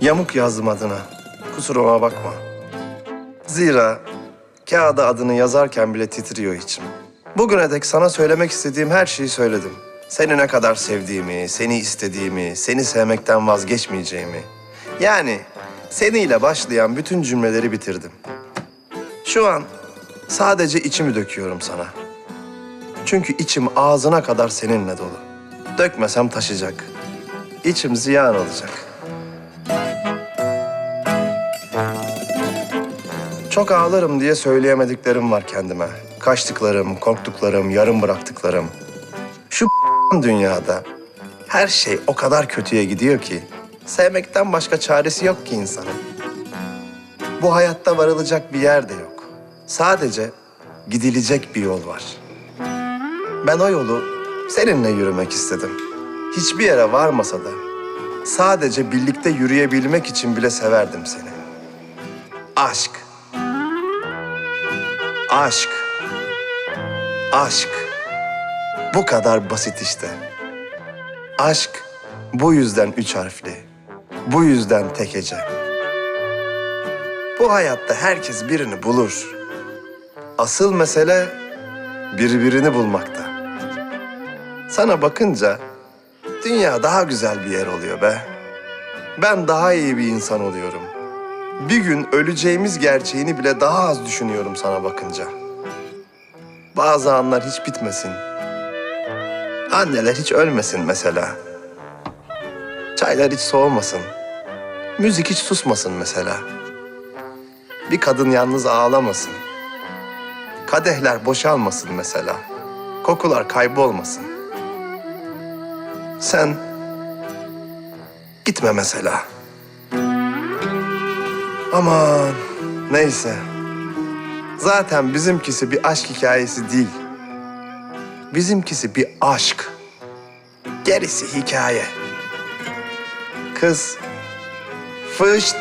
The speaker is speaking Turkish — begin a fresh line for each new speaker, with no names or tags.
Yamuk yazdım adına. Kusuruma bakma. Zira kağıda adını yazarken bile titriyor içim. Bugüne dek sana söylemek istediğim her şeyi söyledim. Seni ne kadar sevdiğimi, seni istediğimi, seni sevmekten vazgeçmeyeceğimi. Yani seniyle başlayan bütün cümleleri bitirdim. Şu an sadece içimi döküyorum sana. Çünkü içim ağzına kadar seninle dolu. Dökmesem taşacak. İçim ziyan olacak. Çok ağlarım diye söyleyemediklerim var kendime. Kaçtıklarım, korktuklarım, yarım bıraktıklarım. Şu dünyada her şey o kadar kötüye gidiyor ki sevmekten başka çaresi yok ki insanın. Bu hayatta varılacak bir yer de yok. Sadece gidilecek bir yol var. Ben o yolu seninle yürümek istedim. Hiçbir yere varmasa da sadece birlikte yürüyebilmek için bile severdim seni. Aşk. Aşk. Aşk. Bu kadar basit işte. Aşk bu yüzden üç harfli. Bu yüzden tek hece. Bu hayatta herkes birini bulur. Asıl mesele birbirini bulmakta. Sana bakınca dünya daha güzel bir yer oluyor be. Ben daha iyi bir insan oluyorum. Bir gün öleceğimiz gerçeğini bile daha az düşünüyorum sana bakınca. Bazı anlar hiç bitmesin. Anneler hiç ölmesin mesela. Çaylar hiç soğumasın. Müzik hiç susmasın mesela. Bir kadın yalnız ağlamasın. Kadehler boşalmasın mesela. Kokular kaybolmasın. Sen gitme mesela. Aman neyse. Zaten bizimkisi bir aşk hikayesi değil. Bizimkisi bir aşk. Gerisi hikaye. Kız fışt